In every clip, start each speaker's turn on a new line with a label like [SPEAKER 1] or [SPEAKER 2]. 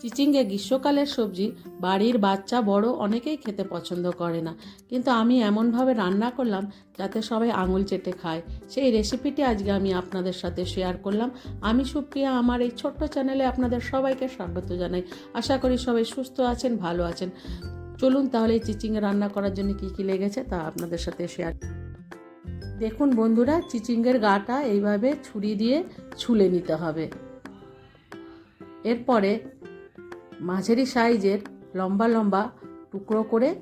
[SPEAKER 1] চিচিঙ্গে গ্রীষ্মকালের সবজি বাড়ির বাচ্চা বড় অনেকেই খেতে পছন্দ করে না। কিন্তু আমি এমনভাবে রান্না করলাম যাতে সবাই আঙুল চেটে খায়। সেই রেসিপিটি আজকে আমি আপনাদের সাথে শেয়ার করলাম। আমি সুপ্রিয়া, আমার এই ছোট্ট চ্যানেলে আপনাদের সবাইকে স্বাগত জানাই। আশা করি সবাই সুস্থ আছেন, ভালো আছেন। চলুন তাহলে এই চিচিঙ্গে রান্না করার জন্য কী কী লেগেছে তা আপনাদের সাথে শেয়ার দেখুন বন্ধুরা, চিচিঙ্গের গাটা এইভাবে ছুরি দিয়ে ছুলে নিতে হবে। এরপরে মাঝারি সাইজের লম্বা লম্বা টুকরো করে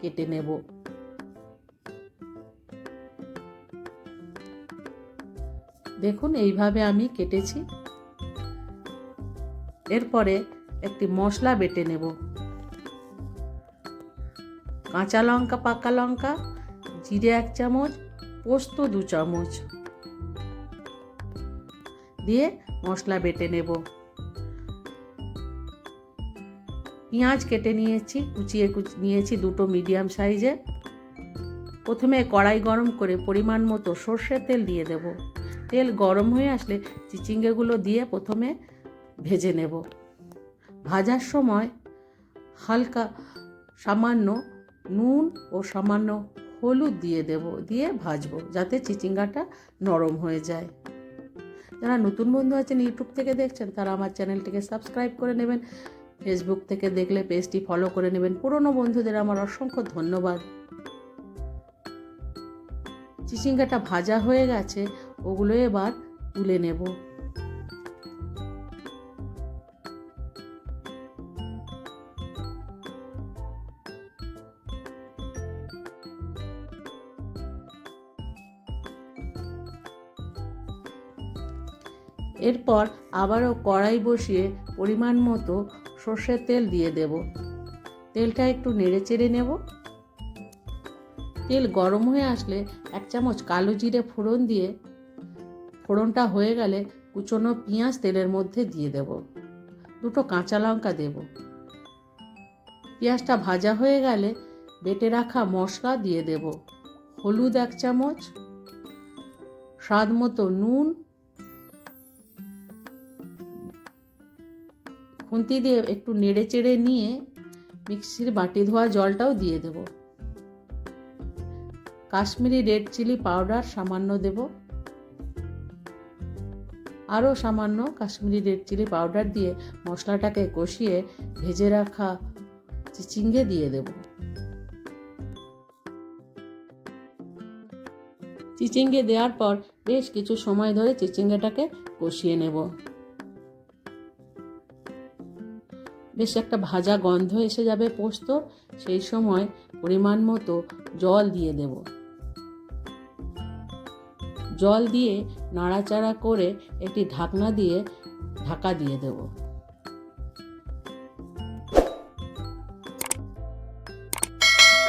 [SPEAKER 1] কেটে নেব। দেখুন, এইভাবে আমি কেটেছি। এরপরে একটি মশলা বেটে নেব। কাঁচা লঙ্কা, পাকা লঙ্কা, জিরে এক চামচ, পোস্ত দু চামচ দিয়ে মশলা বেটে নেব। পেঁয়াজ কেটে নিয়েছি, কুচিয়ে কুচি, নিয়েছি দুটো মিডিয়াম সাইজে প্রথমে কড়াই গরম করে পরিমাণ মতো সর্ষের তেল দিয়ে দেব। তেল গরম হয়ে আসলে চিচিঙ্গেগুলো দিয়ে প্রথমে ভেজে নেব। ভাজার সময় হালকা সামান্য নুন ও সামান্য হলুদ দিয়ে দেব, দিয়ে ভাজবো যাতে চিচিঙ্গাটা নরম হয়ে যায়। যারা নতুন বন্ধু আছেন, ইউটিউব থেকে দেখছেন, তারা আমার চ্যানেলটিকে সাবস্ক্রাইব করে নেবেন। ফেসবুক থেকে দেখলে পেজটি ফলো করে নেবেন। পুরনো বন্ধুদের আমার অসংখ্য ধন্যবাদ। চিচিঙ্গাটা ভাজা হয়ে গেছে, ওগুলো এবার তুলে নেব। এরপর আবারও কড়াই বসিয়ে পরিমাণ মতো সর্ষের তেল দিয়ে দেব। তেলটা একটু নেড়ে চেড়ে নেব। তেল গরম হয়ে আসলে এক চামচ কালো জিরে ফোড়ন দিয়ে, ফোড়নটা হয়ে গেলে কুচনো পেঁয়াজ তেলের মধ্যে দিয়ে দেব। দুটো কাঁচা লঙ্কা দেব। পেঁয়াজটা ভাজা হয়ে গেলে বেটে রাখা মশলা দিয়ে দেব। হলুদ এক চামচ, স্বাদ মতো নুন খুন্তি দিয়ে একটু নেড়ে চেড়ে নিয়ে মিক্সির বাটি ধোয়া জলটাও দিয়ে দেব। কাশ্মীরি রেড চিলি পাউডার সামান্য দেব। আরও সামান্য কাশ্মীরি রেড চিলি পাউডার দিয়ে মশলাটাকে কষিয়ে ভেজে রাখা চিচিঙ্গে দিয়ে দেব। চিচিঙ্গে দেওয়ার পর বেশ কিছু সময় ধরে চিচিঙ্গেটাকে কষিয়ে নেব। বেশ একটা ভাজা গন্ধ এসে যাবে পোস্ত, সেই সময় পরিমাণ মতো জল দিয়ে দেব। জল দিয়ে নাড়াচাড়া করে একটি ঢাকনা দিয়ে ঢাকা দিয়ে দেব।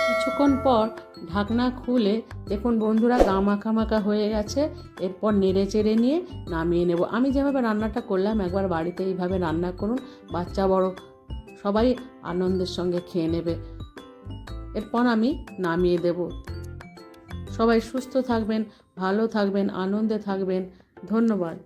[SPEAKER 1] কিছুক্ষণ পর ঢাকনা খুলে দেখুন বন্ধুরা গা মাখা মাখা হয়ে গেছে, এরপর নেড়ে চেড়ে নিয়ে নামিয়ে নেব। আমি যেভাবে রান্নাটা করলাম, একবার বাড়িতে এইভাবে রান্না করুন, বাচ্চা বড় সবাই আনন্দের সঙ্গে খেয়ে নেবে। এরপর আমি নামিয়ে দেব। সবাই সুস্থ থাকবেন, ভালো থাকবেন, আনন্দে থাকবেন। ধন্যবাদ।